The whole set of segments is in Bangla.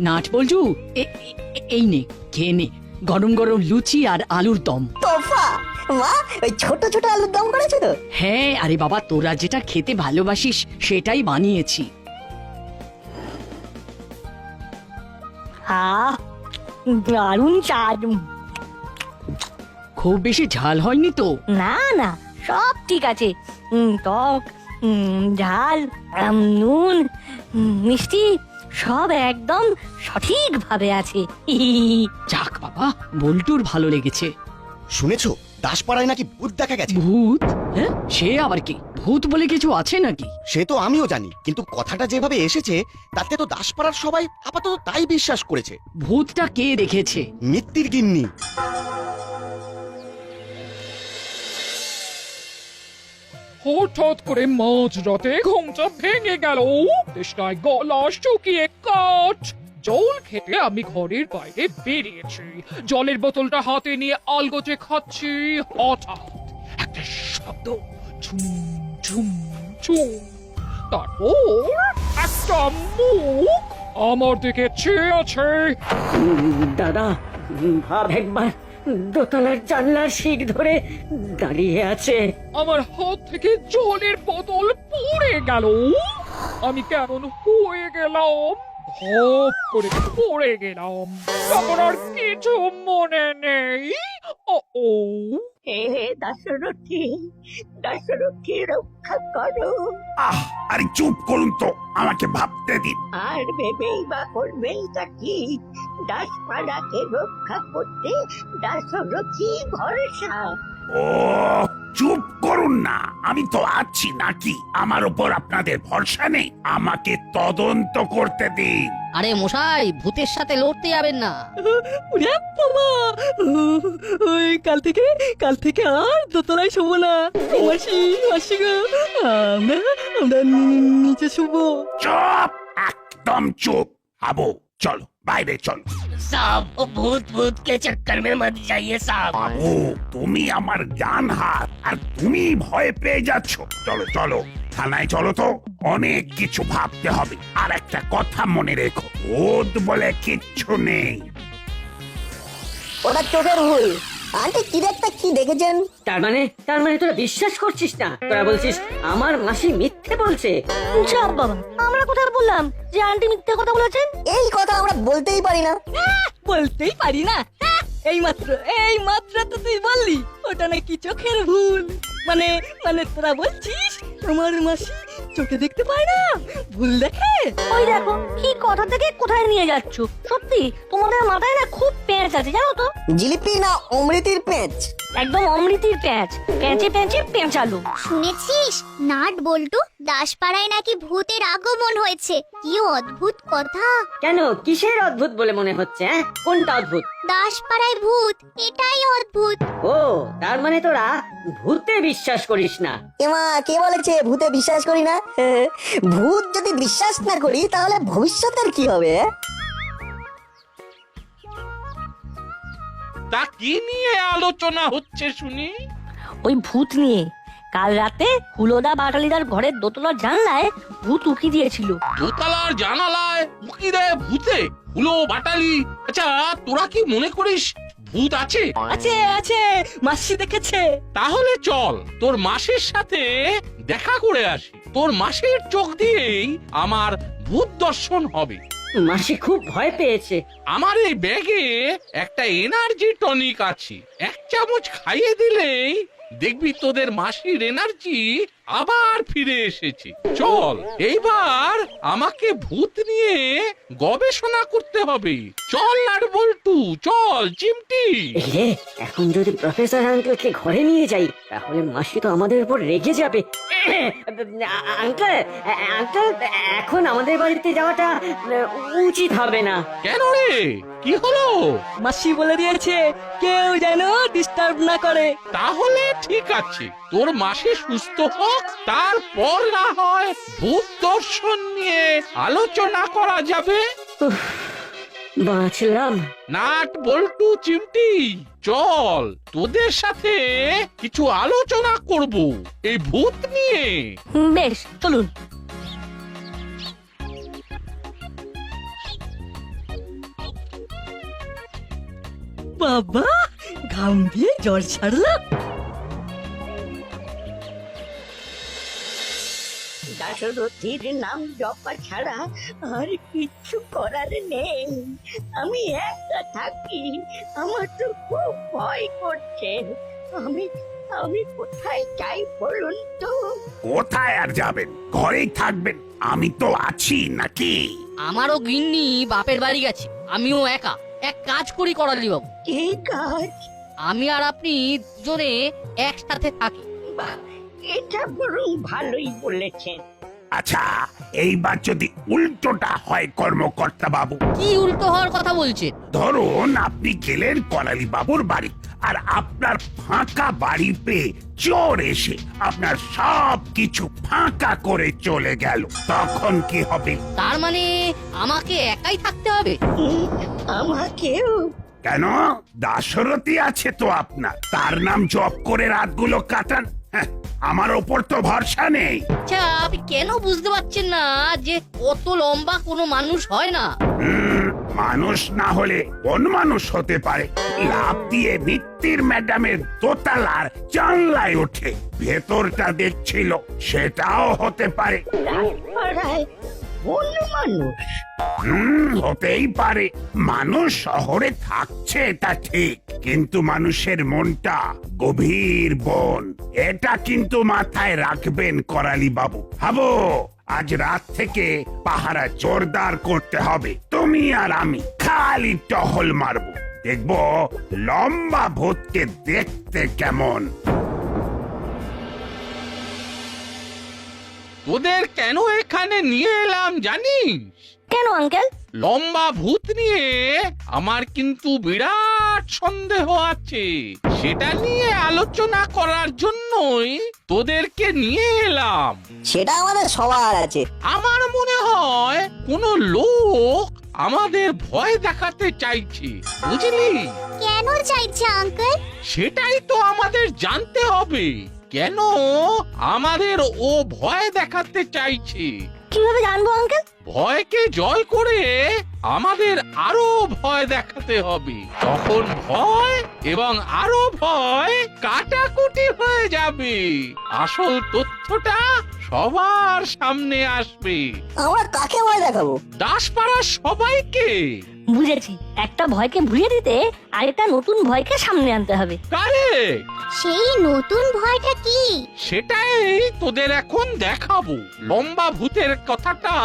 নাট এ- এই নে খেয়ে নে। গরম গরম লুচি আর আলুর দম। তোফা মা ওই ছোট ছোট আলুর দম করেছে তো? হ্যাঁ আরে বাবা তোরা যেটা খেতে ভালোবাসিস সেটাই বানিয়েছি। আহ দারুণ চাঁদ খুব বেশি ঝাল হয়নি তো? না না সব ঠিক আছে। উম, টক উম, ঝাল আম, নুন উম, মিষ্টি সব একদম সঠিকভাবে আছে। যাক বাবা বল্টুর ভালো লেগেছে। শুনেছো? দাসপাড়ায় নাকি ভূত দেখা গেছে? ভূত? হ্যাঁ? সে আবার কি? ভূত বলে কিছু আছে নাকি? সে তো আমিও জানি কিন্তু কথাটা যেভাবে এসেছে তাতে তো দাসপাড়ার সবাই আপাতত তাই বিশ্বাস করেছে। ভূতটা কে দেখেছে? মিত্তির গিন্নি। হঠাৎ করে মাঝ রাতে ঘুমটা ভেঙে গেল। তেষ্টায় গলা শুকিয়ে কাঠ। জল খেতে আমি ঘরের বাইরে বেরিয়েছি। জলের বোতলটা হাতে নিয়ে আলগোচে খাচ্ছি। হঠাৎ একটা শব্দ, ঝুম ঝুম ঝুম। তারপর একটা মুখ আমার দিকে চেয়ে আছে। দাদা ভাব একবার দোতলার জানলার শিক ধরে দাঁড়িয়ে আছে। আমার হাত থেকে জলের বোতল পড়ে গেল। আমি কেমন হয়ে গেলাম? ধপ করে পড়ে গেলাম। আমার কিছু মনে নেই। ও ও হে দাশরথী দাশরথী রক্ষা করো। আহ আরে চুপ করুন তো আমাকে ভাবতে দিন। আর ভেবেই বা করবেইটা কি দাসপাড়াকে রক্ষা করতে দাশরথী ভরসা। ও চুপ করুন না। আমি তো আছি নাকি? আমার উপর আপনাদের ভরসা নেই। আমাকে তদন্ত করতে দিন। আরে মশাই ভূতের সাথে লড়তে যাবেন না। ওরে বাবা ওই কাল থেকে কাল থেকে আর দোতলায় শোবো না। মাসি মাসি গো। আমরা আমরা নিচে শুবো। চুপ একদম চুপ। হাবো চলো। বাইরে চলো সাব ও ভূত ভূত কে চক্কর মে মত যাইয়ে সাব বাবু তুমি আমার জ্ঞান হাত আর তুমি ভয় পেয়ে যাচ্ছ চলো চলো থানায় চলো তো অনেক কিছু ভাবতে হবে আর একটা কথা মনে রেখো ভূত বলে কিচ্ছু নেই। ওটা চোখের ভুল। আন্টি কি একটা কি দেখেছেন? তার মানে তার মানে তোরা বিশ্বাস করছিস না? তোরা বলছিস আমার মাসি মিথ্যে বলছে। সব বাবা আমরা কোথায় বললাম। যে আন্টি মিথ্যে কথা বলেছেন? এই কথা আমরা বলতেই পারি না। বলতেই পারি না। হ্যাঁ, এই মাত্র এই মাত্র তো তুই বললি ওটা নাকি চোখের ভুল। মানে মানে তোরা বলছিস তোমার মাসি চোখে দেখতে পায় না? ভুল দেখে? ওই দেখো কি কথা থেকে কোথায় নিয়ে যাচ্ছ? সত্যি তোমাদের মাথায় না খুব পেঁচ আছে জানো তো? জিলিপি না অমৃতির পেঁচ একদম অমৃতির পেঁচ পেঁচে পেঁচে পেঁচালো। শুনেছিস? নাট বল্টু দাসপাড়ায় নাকি ভূতের আগমন হয়েছে? কি অদ্ভুত কথা। কেন? কিসের অদ্ভুত বলে মনে হচ্ছে হ্যাঁ? কোনটা অদ্ভুত? দাসপাড়ায় ভূত এটাই অদ্ভুত। ও তার মানে তোরা ভূতে বিশ্বাস করিস না। এমা কে বলেছে ভূতে বিশ্বাস করি না? ভূত যদি বিশ্বাস না করি তাহলে ভবিষ্যতের কি হবে? তা কি নিয়ে আলোচনা হচ্ছে শুনি? ওই ভূত নিয়ে। কাল রাতে হুলোদা বাটালিদার ঘরের দোতলার জানলায় ভূত উকি দিয়েছিল। দোতলার জানালায় উকি দেয় ভূতে। হুলো বাটালি আচ্ছা তোরা কি মনে করিস ভূত আছে? আছে আছে মাসি দেখেছে। তাহলে চল তোর মাসির সাথে দেখা করে আসি। তোর মাসির চোখ দিয়েই আমার ভূত দর্শন হবে। মাসি খুব ভয় পেয়েছে। আমার এই ব্যাগে একটা এনার্জি টনিক আছে। এক চামচ খাইয়ে দিলেই দেখবি তোদের মাসির এনার্জি আবার ফিরে এসেছে। চল এইবার আমাকে ভূত নিয়ে গবেষণা করতে হবে। চল নাট বল্টু চল চিমটি। এখন যদি প্রফেসর আঙ্কেলকে ঘরে নিয়ে যাই তাহলে মাসি তো আমাদের উপর রেগে যাবে। আঙ্কেল আঙ্কেল এখন আমাদের বাড়িতে যাওয়াটা আহ, উচিত হবে না। কেন রে? কি হলো? মাসি বলে দিয়েছে কেউ যেন ডিস্টার্ব না করে। তাহলে ঠিক আছে তোর মাসে সুস্থ হোক তারপর না হয় ভূত দর্শন নিয়ে আলোচনা করা যাবে। বাঁচলাম। নাট বল্টু চিমটি চল তোদের সাথে কিছু আলোচনা করব এই ভূত নিয়ে। বেশ চলুন। বাবা ঘাম দিয়ে জ্বর ছাড়লো। দাশরথীর নাম জপা ছাড়া আর কিচ্ছু করার নেই। আমি একা থাকি আমার তো খুব ভয় করছে। আমি আমি কোথায় যাই বলুন তো? কোথায় আর যাবেন? ঘরেই থাকবেন। আমি তো আছি নাকি? আমারও গিন্নি বাপের বাড়ি গেছে আমিও একা। এক কাজ করি করালি বাবু। এই কাজ? আমি আর আপনি দুজনে একসাথে থাকি। বা এটা বরং ভালোই বলেছেন। আচ্ছা এইবার যদি উল্টোটা হয় কর্মকর্তা বাবু। কি উল্টো হওয়ার কথা বলছেন? ধরুন আপনি গেলেন কলালি বাবুর বাড়ি আর আপনার ফাঁকা বাড়ি পেয়ে চোর এসে আপনার সব কিছু ফাঁকা করে চলে গেল। তখন কি হবে? তার মানে আমাকে একাই থাকতে হবে? আমাকে আমাকেও। কেন? দাশরথী আছে তো আপনার। তার নাম জপ করে রাতগুলো কাটান। আমার ওপর তো ভরসা নেই। আচ্ছা আপনি কেন বুঝতে পারছেন না যে কত লম্বা কোনো মানুষ হয় না? মানুষ না হলে কোন মানুষ হতে পারে। লাভ দিয়ে মিত্তির ম্যাডামের দোতলার জানলায় ওঠে। ভেতরটা দেখছিল সেটাও হতে পারে। পাড়ায় মানুষ। হতেই পারে। মানুষ শহরে থাকছে এটা ঠিক। কিন্তু মানুষের মনটা গভীর বন। এটা কিন্তু মাথায় রাখবেন করালি বাবু ভাবো, আজ রাত থেকে পাহারা জোরদার করতে হবে। তুমি আর আমি খালি টহল মারবো। দেখব লম্বা ভূতকে দেখতে কেমন। তোদের কেন এখানে নিয়ে এলাম জানিস? কেন আঙ্কেল? লম্বা ভূত নিয়ে আমার কিন্তু বিরাট সন্দেহ আছে। সেটা নিয়ে আলোচনা করার জন্যই তোদেরকে নিয়ে এলাম। সেটা আমাদের সবার আছে। আমার মনে হয় কোনো লোক আমাদের ভয় দেখাতে চাইছে বুঝলি? কেন চাইছে আঙ্কেল? সেটাই তো আমাদের জানতে হবে। কেন? আমাদের ও ভয় দেখাতে চাইছে। কীভাবে জানব আঙ্কেল? ভয়কে জয় করে আমাদের আরও ভয় দেখাতে হবে। তখন ভয় এবং আরও ভয় কাটাকুটি হয়ে যাবে। আসল তথ্যটা সবার সামনে আসবে। আমরা কাকে ভয় দেখাবো? দাসপাড়ার সবাইকে। বুঝেছি। একটা ভয়কে ভুলিয়ে দিতে আরেকটা নতুন ভয়কে সামনে আনতে হবে। কারে? সেই নতুন ভয়টা কি? সেটাই তোদের এখন দেখাবো। লম্বা ভূতের কথাটা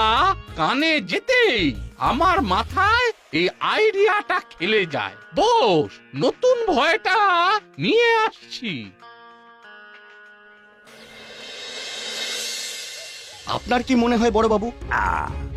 কানে যেতেই আমার মাথায় এই আইডিয়াটা খেলে যায়। বস নতুন ভয়টা নিয়ে আসছি। আপনার কি মনে হয় বড় বাবু?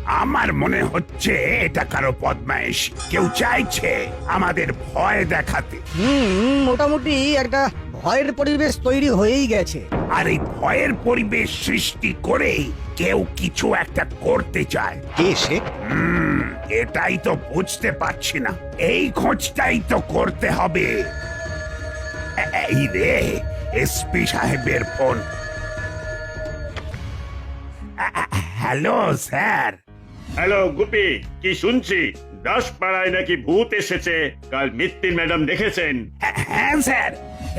আমার মনে হচ্ছে এটা কারও বদমাইশ। কেউ চাইছে আমাদের ভয় দেখাতে। হুম মোটামুটি একটা ভয়ের পরিবেশ তৈরি হয়েই গেছে। আর এই ভয়ের পরিবেশ সৃষ্টি করেই কেউ কিছু একটা করতে চায়। কে সে? হুম এটাই তো বুঝতে পারছি না। এই খোঁজটাই তো করতে হবে। এই রে এসপি সাহেবের phone. Hello sir. Hello Gupi কি শুনছি? দাস পাড়ায় নাকি ভূত এসেছে? কাল মিত্তির ম্যাডাম দেখেছেন? হ্যাঁ, হ্যাঁ স্যার।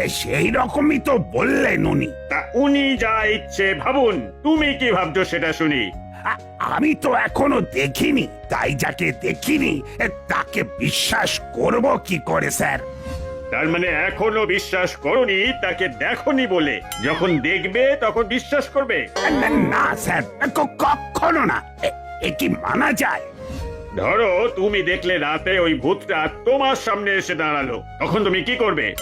সেই রকমই তো বললেন উনি। তা উনি যা ইচ্ছে ভাবুন। তুমি কি ভাবছ সেটা শুনি। আমি তো এখনও দেখিনি। তাই যাকে দেখিনি তাকে বিশ্বাস করব কি করে স্যার? তার মানে এখনও বিশ্বাস করনি তাকে দেখনি বলে। যখন দেখবে তখন বিশ্বাস করবে। না, না স্যার ক- কখনো না। এটি এ কি মানা যায়? ধরো তুমি দেখলে রাতে ওই ভূতটা তোমার সামনে এসে দাঁড়াল। তখন তুমি কি করবে?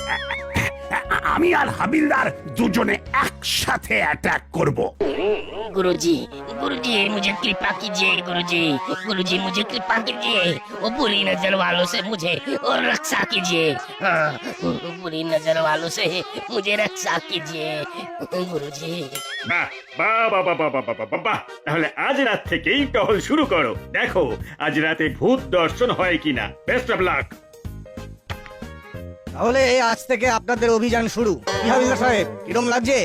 আমি আর হাবিলদার দুজনে একসাথে অ্যাটাক করব गुरुजी गुरुजी मुझे कृपा कीजिए गुरुजी गुरुजी मुझे कृपा कीजिए वो बुरी नजर वालों से मुझे और रक्षा कीजिए हाँ, बुरी नजर वालों से मुझे रक्षा कीजिए गुरुजी বাহ বাহ বাহ বাহ বাহ বাহ বাহ বাহ, বাহ তাহলে আজ রাত থেকেই টহল শুরু করো দেখো আজ রাতে ভূত দর্শন হয় কিনা বেস্ট অফ লাক তাহলে আজ থেকে আপনাদের অভিযান শুরু কি হাবিলদার সাহেব কিরম লাগছে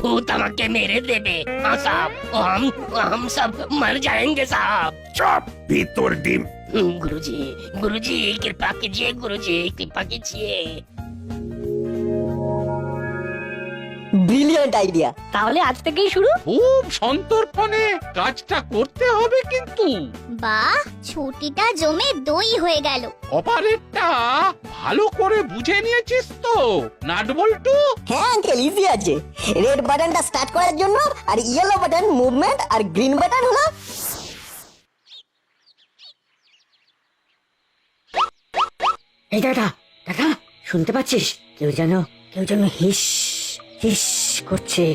भूत আমাকে মেরে দেবে हाँ साहब हम हम सब मर जाएंगे साहब চপ ভিতর ডিম गुरुजी गुरुजी कृपा कीजिए गुरुजी कृपा कीजिए ব্রিলিয়ান্ট আইডিয়া তাহলে আজ থেকেই শুরু খুব সন্তর্পণে কাজটা করতে হবে কিন্তু বাহ ছুটিটা জমে দই হয়ে গেল অপারেটটা ভালো করে বুঝে নিয়েছিস তো নাট বল্টু? হ্যাঁ আঙ্কেল ইজি আছে। রেড বাটনটা স্টার্ট করার জন্য আর ইয়েলো বাটন মুভমেন্ট আর গ্রিন বাটন হলো এই দাদা দাদা শুনতে পাচ্ছিস? কেউ যেন কেউ যেন হিস হিস করছে।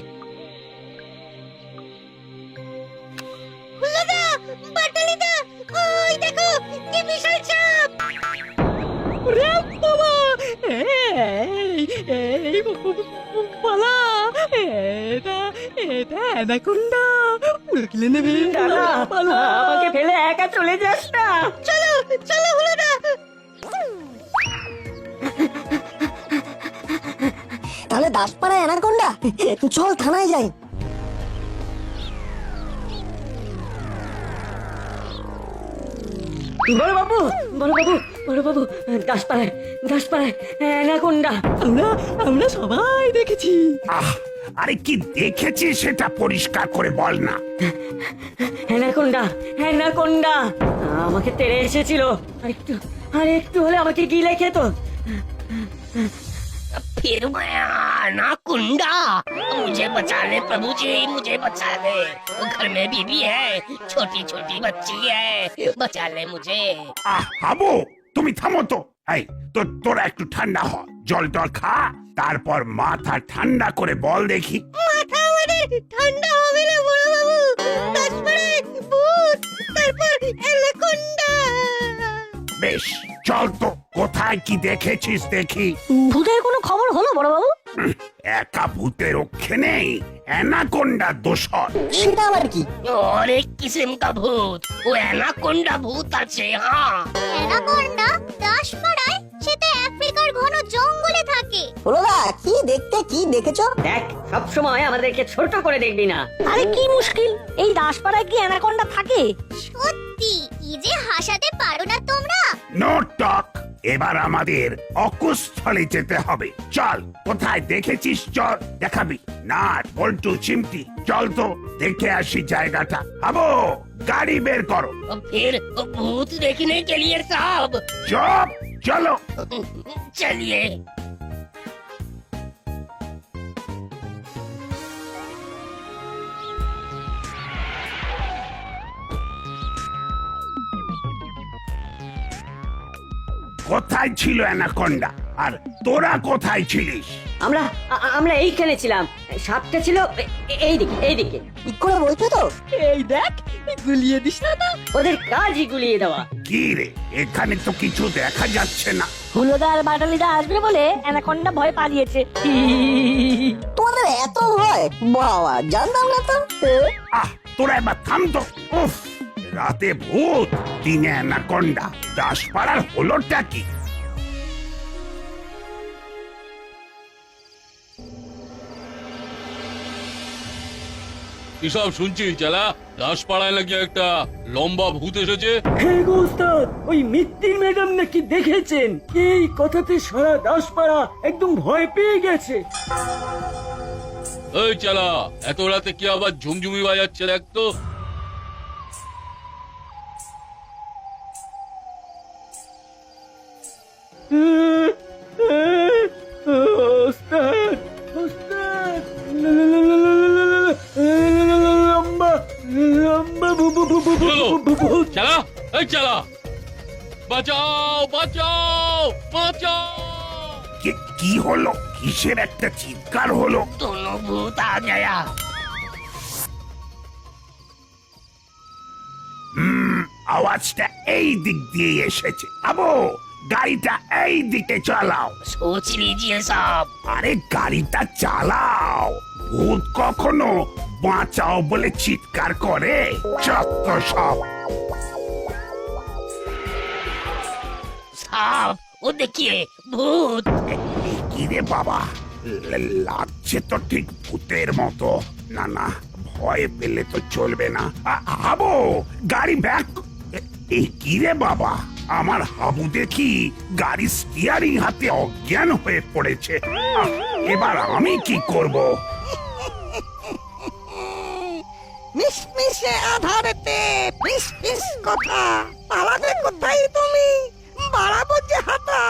ওই দেখো কি বিশাল চাপ ওরে বাবা এই এই পালা এটা এটা অ্যানাকোন্ডা। গেলে নেবে। দাদা আমাকে ফেলে একা চলে যাস না। চলো চলো হলো না। তাহলে দাসপাড়া অ্যানাকোন্ডা চল থানায় যাই। বড় বাবু বড় বাবু বড় বাবু দাসপাড়ায়। দাসপাড়ায় অ্যানাকোন্ডা আমরা আমরা সবাই দেখেছি আহ আরে কি দেখেছি সেটা পরিষ্কার করে বল না অ্যানাকোন্ডা অ্যানাকোন্ডা আমাকে তেড়ে এসেছিল আর একটু আর একটু হলে আমাকে গিলে খেত फिर गया ना कुंडा मुझे बचा ले प्रभु जी मुझे बचा ले घर में बीबी है छोटी छोटी बच्ची है बचा ले मुझे আহ হাবু তুমি থামো তো এই তোর একটু ঠান্ডা হ। জল টল খা তারপর মাথা ঠান্ডা করে বল দেখি। মাথা মানে ঠান্ডা হবে না বড় বাবু। তারপরে ভূত তারপর বেশ চল তো কোথায় কি দেখেছিস দেখি। ভূতের কোনো খবর হলো বড় বাবু? একা ভূতের ওক্ষে নেই অ্যানাকোন্ডা দোষর। সেটা আবার কি? অনেক কিসিম কা ভূত ও অ্যানাকোন্ডা ভূত আছে হ্যাঁ। অ্যানাকোন্ডা? দাসপাড়ায় সেটা আফ্রিকার ঘন জঙ্গলে থাকে। হলো কি দেখতে কি দেখেছ? দেখ সব সময় আমাদেরকে ছোট করে দেখবি না। আরে কি মুশকিল? এই দাসপাড়ায় কি অ্যানাকোন্ডা থাকে? সত্যি? কি যে হাসাতে পারো না তোমরা নো টক এবার আমাদের অকুস্থলে যেতে হবে চল কোথায় দেখেছিস চল দেখাবি না বল্টু চিমটি চল তো দেখে আসি জায়গাটা আবো গাড়ি বের করো और फिर वो भूत देखने के लिए साहब চপ চলো चलिए কোথায় ছিল অ্যানাকোন্ডা? আর তোরা কোথায় ছিলিস? আমরা আ- আমরা এইখানে ছিলাম। সাপটা ছিল এ- এইদিকে এইদিকে। ঠিক করে বলছো তো? এই দেখ গুলিয়ে দিস না তো। ওদের কাজই গুলিয়ে দেওয়া। কি রে এখানে তো কিছু দেখা যাচ্ছে না। হুলোদা আর বাটালিদা আসবে বলে অ্যানাকোন্ডা ভয় পালিয়েছে। তোমাদের এত ভয়? বাবা জানতাম না তো। আহ তোরা এবার থাম তো। উফ। রাতে ভূত দিনে অ্যানাকোন্ডা। দাসপাড়ার হলোটা কি? এসব শুনছি চালা? দাসপাড়ায় নাকি একটা লম্বা ভূত এসেছে? হ্যাঁ গো ওস্তাদ ওই মিত্তির ম্যাডাম নাকি দেখেছেন? এই কথাতে সারা দাসপাড়া একদম ভয় পেয়ে গেছে। এই চালা এত রাতে কি আবার ঝুমঝুমি বাজাচ্ছে দেখ ওস্তাদ ওস্তাদ লম্বা লম্বা চালা এই চালা বাঁচাও বাঁচাও বাঁচাও কে কি হলো কিসের একটা চিৎকার হলো তোলো ভূত আ গয়া আওয়াজটা এই দিক দিয়ে এসেছে আবো গাড়িটা এই দিকে চালাও। সোচ সব। আরে গাড়িটা চালাও। ভূত কখনো বাঁচাও বলে চিৎকার করে। চত্ব সব। সব। ও দেখিয়ে ভূত। কিরে বাবা? লাগছে তো ঠিক ভূতের মতো। না না ভয় পেলে তো চলবে না। আবো গাড়ি ব্যাক এই কি রে বাবা? আমার হাবু দেখি গাড়ি স্টিয়ারিং হাতে অজ্ঞান হয়ে পড়েছে। আহ, এবার আমি কি করব? মিশমিশে আধারেতে ফিস কথা। পালাবে কোথায় তুমি? বাড়াবো যে হাতা।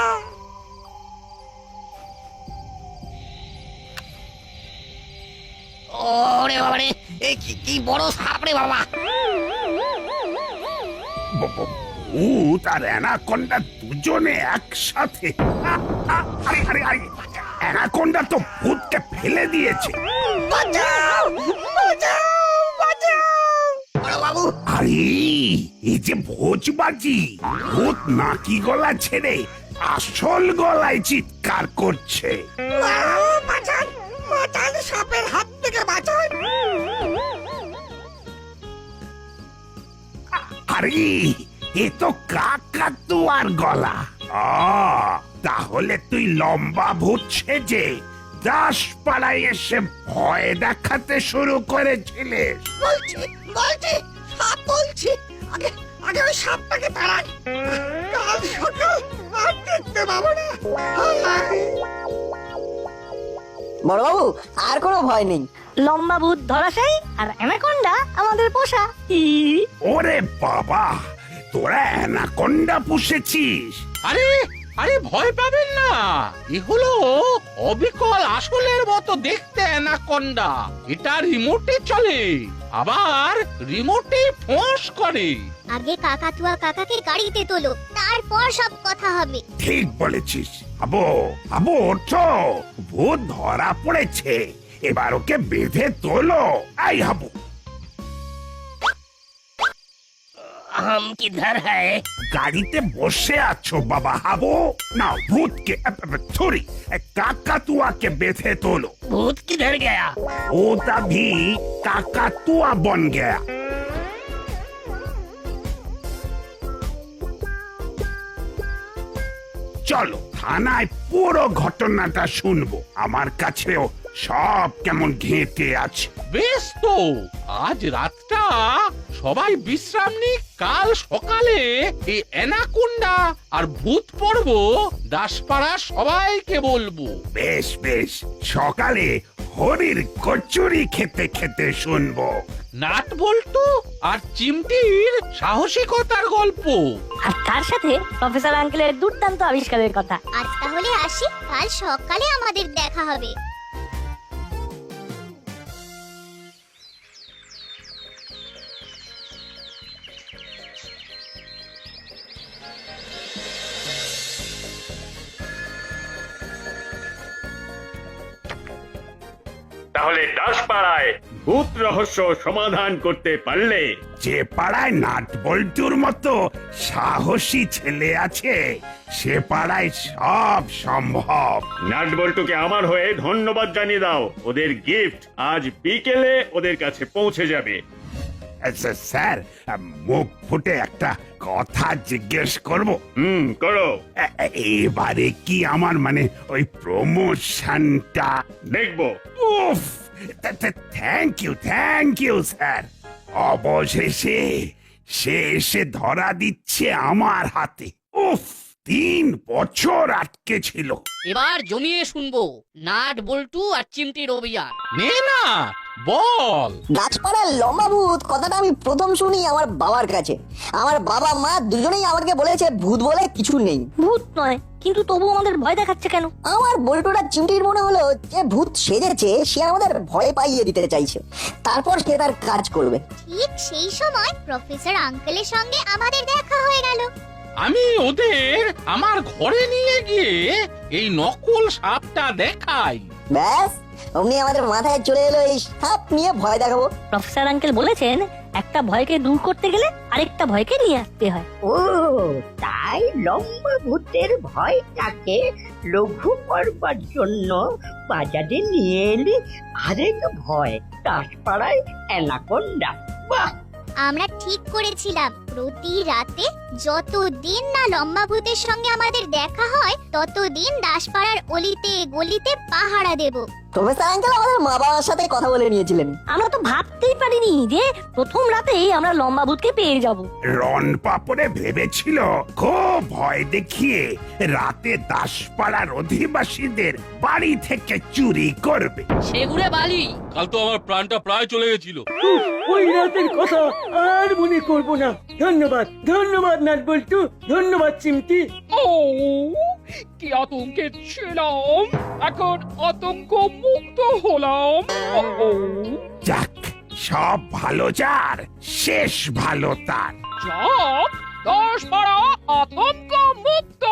ওরে বাবারে এই কি কি বড় সাপ রে বাবা। ভূত আর অ্যানাকন্ডা দুজনে একসাথে। আ, আ, আরে আরে আরে অ্যানাকন্ডা তো ভূতকে ফেলে দিয়েছে। বাঁচাও বাঁচাও বাঁচাও। বাবু। আরে এই যে ভোজবাজি ভূত নাকি গলা ছেড়ে আসল গলায় চিৎকার করছে। বাঁচান বাঁচান সাপের হাত থেকে বাঁচান। আরে এ তো কাকাতুয়ার গলা। তাহলে তুই লম্বা ভূত দাস পাড়ায় এসে ভয় দেখাতে শুরু করেছিলিস। বলছি বলছি, সাপ বলছি। আগে আগে ওই সাপটাকে তাড়াই। কাল সকাল আর দেখতে পাবো না। বড়বাবু আর কোনো ভয় নেই। লম্বা ভূত ধরাশাই আর অ্যানাকোন্ডা আমাদের পোষা। ই ওরে বাবা তোরা অ্যানাকন্ডা পুষেছিস। আরে আরে ভয় পাবেন না। এ হলো অবিকল আসলের মতো দেখতে অ্যানাকন্ডা। এটা রিমোটে চলে আবার রিমোটে ফোঁস করে। আগে কাকাতুয়া কাকাকে গাড়িতে তোলো তারপর সব কথা হবে। ঠিক বলেছিস। আবো আবো ওঠো। ভূত ধরা পড়েছে। এবার ওকে বেঁধে তোলো। আই হাবু। हम किधर है গাড়িতে বসে আছো বাবা হাবো। না ভূতকে সরি কাকাতুয়াকে বেঁধে তোলো। भूत किधर गया ভূত আভি কাকাতুয়া বন গেয়া। চলো থানায় পুরো ঘটনাটা শুনব। আমার কাছেও সব কেমন ঘেঁটে আছে। বেশ তো আজ রাতটা সবাই বিশ্রাম নি কাল সকালে এই অ্যানাকোন্ডা আর ভূত পর্ব দাসপাড়া সবাইকে বলব। বেশ বেশ সকালে হরির কচুরি খেতে খেতে শুনব। নাট বল্টু আর চিমটির সাহসিকতার গল্প। আর তার সাথে প্রফেসর আঙ্কেলের দুর্দান্ত আবিষ্কারের কথা। আজ তাহলে আসি কাল সকালে আমাদের দেখা হবে। তাহলে দাসপাড়ায় ভূত রহস্য সমাধান করতে পারলে যে পাড়ায় নাট বল্টুর মতো সাহসী ছেলে আছে সে পাড়ায় সব সম্ভব। নাট বল্টুকে আমার হয়ে ধন্যবাদ জানিয়ে দাও। ওদের গিফট আজ বিকেলে ওদের কাছে পৌঁছে যাবে। আচ্ছা, স্যার মুখ ফুটে একটা কথা জিজ্ঞেস করব। হুম করো। এ- এ- এবারে কি আমার মানে ওই প্রমোশনটা দেখব। উফ thank you thank you sir. অবশেষে সে এসে ধরা দিচ্ছে আমার হাতে। উফ তিন বছর আটকে ছিল। এবার জমিয়ে শুনব নাট বল্টু আর চিমটির অভিযান। নে না বল। গাছপাড়ার লম্বা ভূত কথাটা আমি প্রথম শুনি আমার বাবার কাছে। আমার বাবা মা দুজনেই আমাকে বলেছে ভূত বলে কিছু নেই। ভূত নয় কিন্তু তবু আমাদের ভয় দেখাচ্ছে কেন? আমার বল্টুটা চিমটির মনে হলো যে ভূত সেজেছে সে আমাদের ভয় পাইয়ে দিতে চাইছে। তারপর সে তার কাজ করবে। ঠিক সেই সময় প্রফেসর আঙ্কেলের সঙ্গে আমাদের দেখা হয়ে গেল। আমি ওদের আমার ঘরে নিয়ে গিয়ে এই নকল সাপটা দেখাই। ব্যাস অমনি আমাদের মাথায় চলে এলো এই সাপ নিয়ে ভয় দেখাবো। প্রফেসর আঙ্কেল বলেছেন একটা ভয়কে দূর করতে গেলে আরেকটা ভয়কে নিয়ে আসতে হয়। ও তাই লম্বা ভূতের ভয়টাকে লঘু করবার জন্য বাজারে নিয়ে এলি। আরেক ভয় দাসপাড়ায় অ্যানাকোন্ডা। বাহ! আমরা ঠিক করেছিলাম। প্রতি রাতে যতদিন না লম্বা ভূতের সঙ্গে আমাদের দেখা হয় ততদিন দাসপাড়ার অলিতে গলিতে পাহারা দেব। প্রফেসর আঙ্কেল আমাদের মা বাবার সাথে কথা বলে নিয়েছিলেন। আমরা তো ভাবতেই পারিনি যে প্রথম রাতেই আমরা লম্বা ভূতকে পেয়ে যাব। রন পাপড়ে ভেবেছিল খুব ভয় দেখিয়ে রাতে দাসপাড়ার অধিবাসীদের বাড়ি থেকে চুরি করবে। সেগুড়ে বালি। কাল তো আমার প্রাণটা প্রায় চলে গেছিল। ওই রাতের কথা আর মনে করব না। ধন্যবাদ ধন্যবাদ নাট বল্টু ধন্যবাদ চিমটি। ও কি আতঙ্কে ছিলাম। এখন আতঙ্ক মুক্ত হলাম। ও, যাক সব ভালো যার শেষ ভালো তার। যাক দশ পাড়া আতঙ্ক মুক্ত